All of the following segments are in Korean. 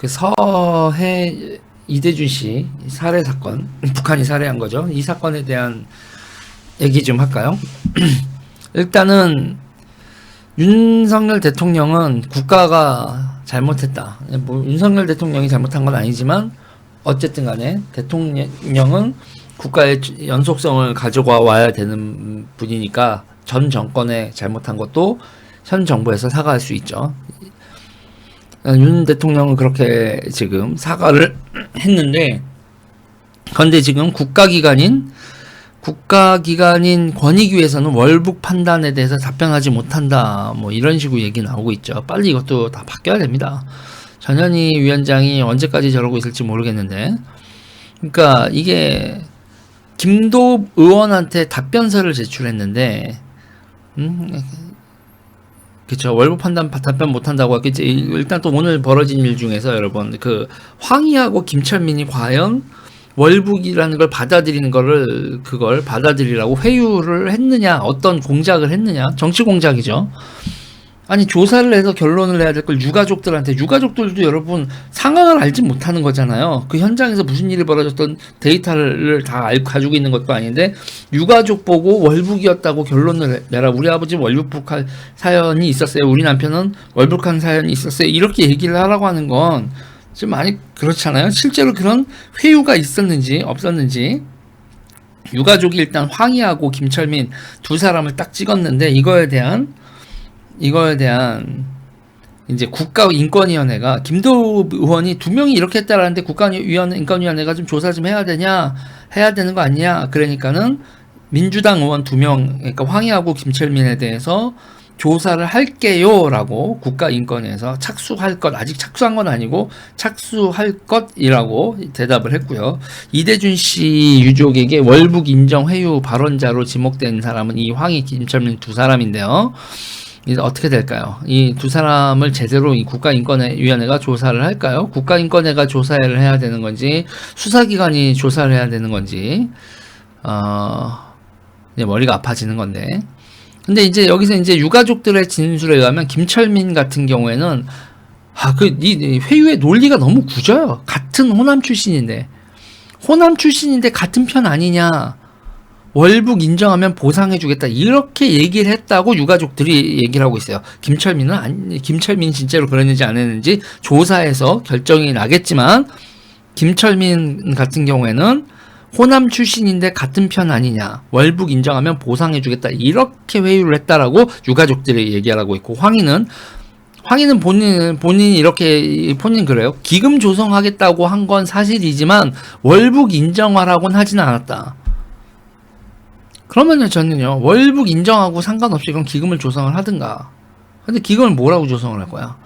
그 서해 이대준 씨 살해 사건, 북한이 살해한 거죠. 이 사건에 대한 얘기 좀 할까요? 일단은 윤석열 대통령은 국가가 잘못했다. 뭐 윤석열 대통령이 잘못한 건 아니지만 어쨌든 간에 대통령은 국가의 연속성을 가져와 와야 되는 분이니까 전 정권에 잘못한 것도 현 정부에서 사과할 수 있죠. 윤 대통령은 그렇게 지금 사과를 했는데 그런데 지금 국가기관인 국가기관인 권익위에서는 월북 판단에 대해서 답변하지 못한다 뭐 이런 식으로 얘기 나오고 있죠. 빨리 이것도 다 바뀌어야 됩니다. 전현희 위원장이 언제까지 저러고 있을지 모르겠는데. 그러니까 이게 김도 의원한테 답변서를 제출했는데 음, 그쵸. 월북 판단 답변 못 한다고 했겠지 일단 또 오늘 벌어진 일 중에서 여러분 그 황희하고 김철민이 과연 월북이라는 걸 받아들이는 거를 그걸 받아들이라고 회유를 했느냐 어떤 공작을 했느냐. 정치 공작이죠 아니 조사를 해서 결론을 내야 될 걸 유가족들한테. 유가족들도 여러분 상황을 알지 못하는 거잖아요. 그 현장에서 무슨 일이 벌어졌던 데이터를 다 알, 가지고 있는 것도 아닌데 유가족 보고 월북이었다고 결론을 내라. 우리 아버지 월북한 사연이 있었어요. 우리 남편은 월북한 사연이 있었어요. 이렇게 얘기를 하라고 하는 건좀 많이 그렇잖아요. 실제로 그런 회유가 있었는지 없었는지. 유가족이 일단 황희하고 김철민 두 사람을 딱 찍었는데 이거에 대한 이거에 대한 이제 국가인권위원회가 김도 의원이 두 명이 이렇게 했다라는데 국가위원 인권위원회가 좀 조사 좀 해야 되냐 해야 되는 거 아니냐 그러니까는 민주당 의원 두 명 그러니까 황희하고 김철민에 대해서 조사를 할게요라고 국가인권에서 착수할 것 아직 착수한 건 아니고 착수할 것이라고 대답을 했고요. 이대준 씨 유족에게 월북 인정 회유 발언자로 지목된 사람은 이 황희 김철민 두 사람인데요. 이제 어떻게 될까요? 이 두 사람을 제대로 이 국가인권위원회가 조사를 할까요? 국가인권회가 조사를 해야 되는 건지 수사기관이 조사를 해야 되는 건지 어, 이제 머리가 아파지는 건데 근데 이제 여기서 이제 유가족들의 진술에 의하면 김철민 같은 경우에는 아, 그, 이 회유의 논리가 너무 굳어요. 같은 호남 출신인데. 호남 출신인데 같은 편 아니냐. 월북 인정하면 보상해주겠다. 이렇게 얘기를 했다고 유가족들이 얘기를 하고 있어요. 김철민은 아니, 김철민 진짜로 그랬는지 안 했는지 조사해서 결정이 나겠지만, 김철민 같은 경우에는 호남 출신인데 같은 편 아니냐 월북 인정하면 보상해주겠다 이렇게 회유를 했다라고 유가족들이 얘기하고 있고 황희는 황희는 본인 본인이 이렇게 본인 그래요 기금 조성하겠다고 한 건 사실이지만 월북 인정하라고는 하지는 않았다. 그러면요 저는요 월북 인정하고 상관없이 그럼 기금을 조성을 하든가. 근데 기금을 뭐라고 조성을 할 거야?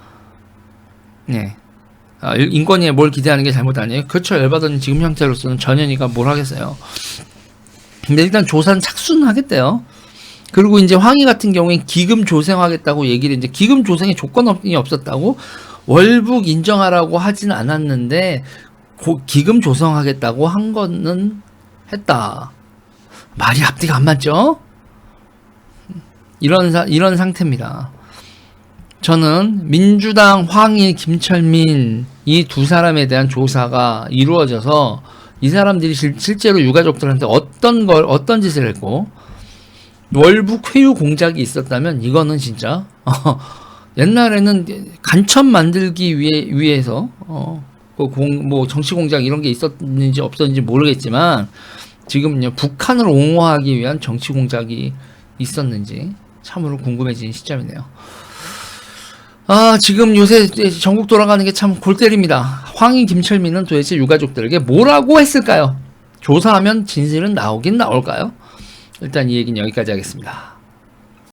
네. 아, 인권위에 뭘 기대하는 게 잘못 아니에요? 그렇죠. 열받은 지금 형태로서는 전현희가 뭘 하겠어요. 근데 일단 조사는 착수는 하겠대요. 그리고 이제 황희 같은 경우에 기금 조성하겠다고 얘기를 이제 기금 조성에 조건이 없었다고 월북 인정하라고 하진 않았는데 고, 기금 조성하겠다고 한 거는 했다. 말이 앞뒤가 안 맞죠? 이런 사, 이런 상태입니다. 저는 민주당 황희 김철민 이 두 사람에 대한 조사가 이루어져서 이 사람들이 실, 실제로 유가족들한테 어떤 걸 어떤 짓을 했고 월북 회유 공작이 있었다면 이거는 진짜 어, 옛날에는 간첩 만들기 위해 위해서 어, 그 공 뭐 정치 공작 이런 게 있었는지 없었는지 모르겠지만 지금요 북한을 옹호하기 위한 정치 공작이 있었는지 참으로 궁금해지는 시점이네요. 아, 지금 요새 전국 돌아가는 게 참 골 때립니다. 황희 김철민은 도대체 유가족들에게 뭐라고 했을까요? 조사하면 진실은 나오긴 나올까요? 일단 이 얘기는 여기까지 하겠습니다.